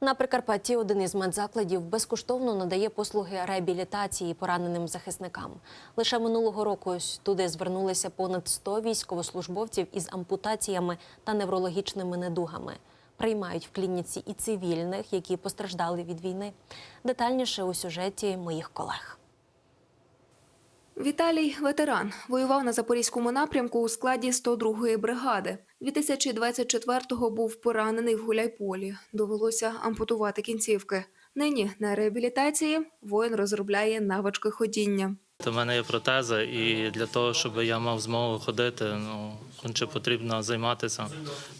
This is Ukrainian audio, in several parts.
На Прикарпатті один із медзакладів безкоштовно надає послуги реабілітації пораненим захисникам. Лише минулого року туди звернулися понад 100 військовослужбовців із ампутаціями та неврологічними недугами. Приймають в клініці і цивільних, які постраждали від війни. Детальніше у сюжеті моїх колег. Віталій ветеран воював на запорізькому напрямку у складі 102-ї бригади. 2024-го був поранений в Гуляйполі. Довелося ампутувати кінцівки. Нині на реабілітації воїн розробляє навички ходіння. У мене є протеза, і для того, щоб я мав змогу ходити, ну конче потрібно займатися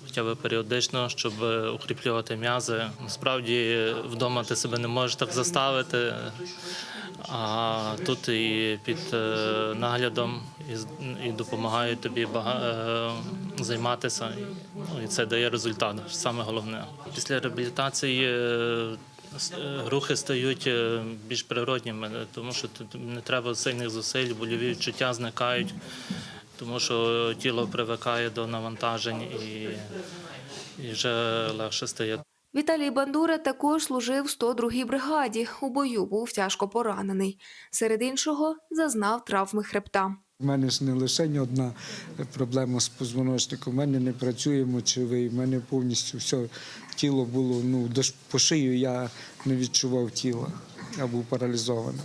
хоча б періодично, щоб укріплювати м'язи. Насправді вдома ти себе не можеш так заставити. А тут і під е, наглядом і, допомагають тобі е, займатися. І це дає результат. Саме головне. Після реабілітації е, рухи стають більш природніми, тому що тут не треба сильних зусиль, больові відчуття зникають, тому що тіло привикає до навантажень і, і вже легше стає. Віталій Бандура також служив в 102-й бригаді. У бою був тяжко поранений. Серед іншого зазнав травми хребта. У мене ж не лише одна проблема з позвоночником. У мене не працює мочовий, у мене повністю все тіло було ну, по шию я не відчував тіла. Я був паралізований.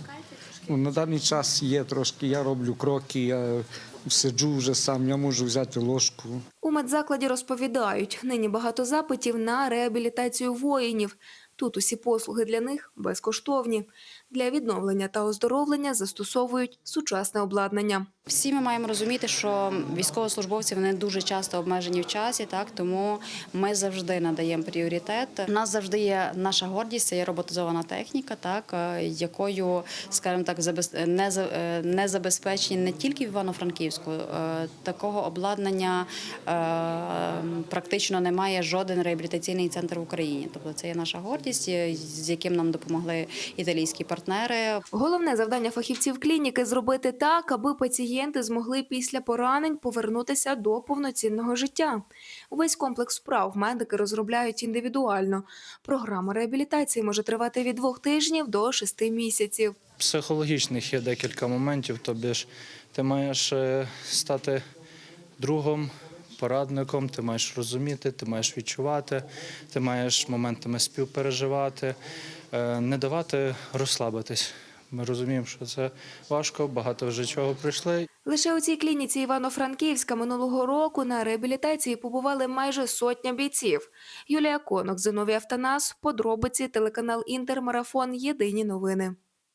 Ну, на даний час є трошки, я роблю кроки, я сиджу вже сам, я можу взяти ложку. Медзакладі розповідають, нині багато запитів на реабілітацію воїнів. Тут усі послуги для них безкоштовні. Для відновлення та оздоровлення застосовують сучасне обладнання. Всі ми маємо розуміти, що військовослужбовці вони дуже часто обмежені в часі, так тому ми завжди надаємо пріоритет. У нас завжди є наша гордість, це є роботизована техніка, так е, якою, скажімо так, не е, не забезпечені не тільки в Івано-Франківську. е, Такого обладнання е, практично немає жоден реабілітаційний центр в Україні. Тобто це є наша гордість, е, з яким нам допомогли італійські партнери. Головне завдання фахівців клініки зробити так, аби пацієнти змогли після поранень повернутися до повноцінного життя. Увесь комплекс справ медики розробляють індивідуально. Програма реабілітації може тривати від двох тижнів до шести місяців. психологічних є декілька моментів. Тобі ж ти маєш е, стати другом, порадником, ти маєш розуміти, ти маєш відчувати, ти маєш моментами співпереживати, е, не давати розслабитись. Ми розуміємо, що це важко, багато вже чого прийшли. Лише у цій клініці Івано-Франківська минулого року на реабілітації побували майже сотня бійців. Юлія Конок, Зиновій Автонас, подробиці, телеканал Інтермарафон. Єдині новини.